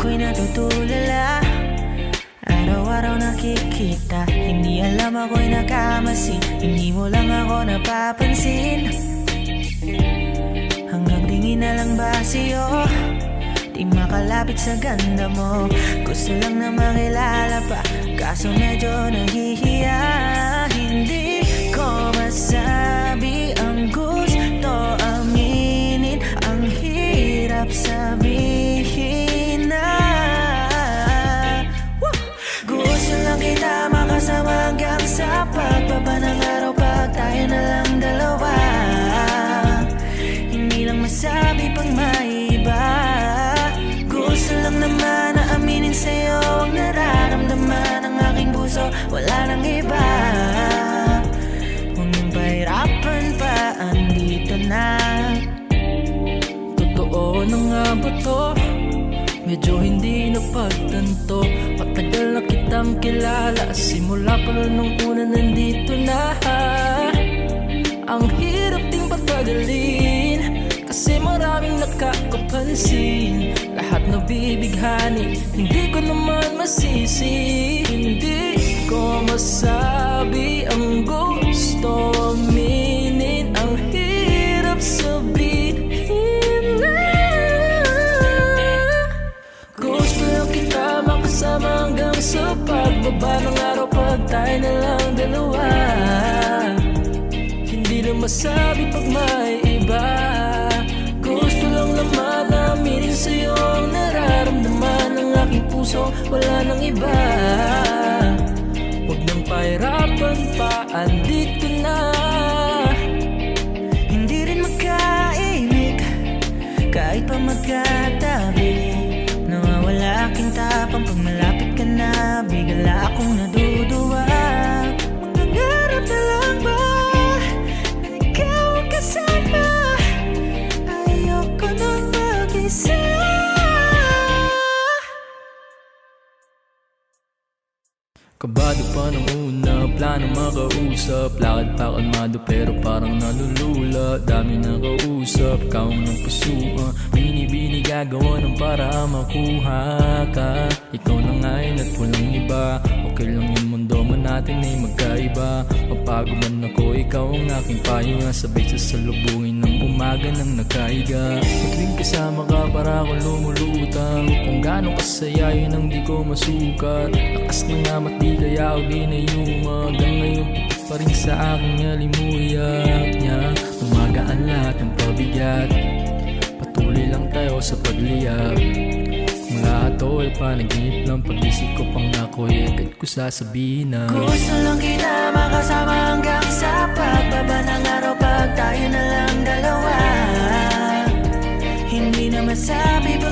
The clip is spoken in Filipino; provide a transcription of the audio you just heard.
ako'y natutulala. Araw-araw nakikita. Hindi alam ako'y nakamasi Hindi mo lang ako napapansin. Hanggang tingin na lang ba sa'yo Di makalapit sa ganda mo. Gusto lang na makilala pa. Kaso medyo nahihiya Andito na. Totoo na nga ba to? Medyo hindi napagtanto. Patagal na kitang kilala. Simula pa rin nung una nandito na. Ang hirap ding patagalin. Kasi maraming nakakapansin. Lahat nabibighani Hindi ko naman masisi. Hindi ko masabi tayo na lang dalawa. Hindi na masabi pag may iba. Gusto lang naman na aminin sa'yo Ang nararamdaman ng aking puso. Wala nang iba. Huwag nang pahirapan pa Andito na. Hindi rin magkaimik Kahit pa magkatabi. Nawawala aking tapang Pag malapit ka na Bigla akong naduduwa plano makausap Lakad pa kalmado pero parang nalulula. Dami na kausap, kaong ng pusuan Binibini gagawa ng para makuha ka. Ikaw na ngayon at walang iba. Okay lang yung mundo man natin ay magkaiba. Mapagod man ako, ikaw ang aking pahinga Sabay sa salubungin ng umaga ng nagkaiga Tuwing kasama ka para akong lumulutang. Kung gaano kasaya yun ang di ko masukat. Lakas ng amat di kaya ako ginayuma? Hanggang ngayon pa rin sa aking alimuyak niya. Umagaan lahat ng pabigat. Patuloy lang tayo sa pagliyab Kung lahat ay panaginip lang. Pag-isip ko pang ako'y agad ko sasabihin na Gusto lang kita makasama hanggang sa pagbaba ng araw Pag tayo na lang masabi iba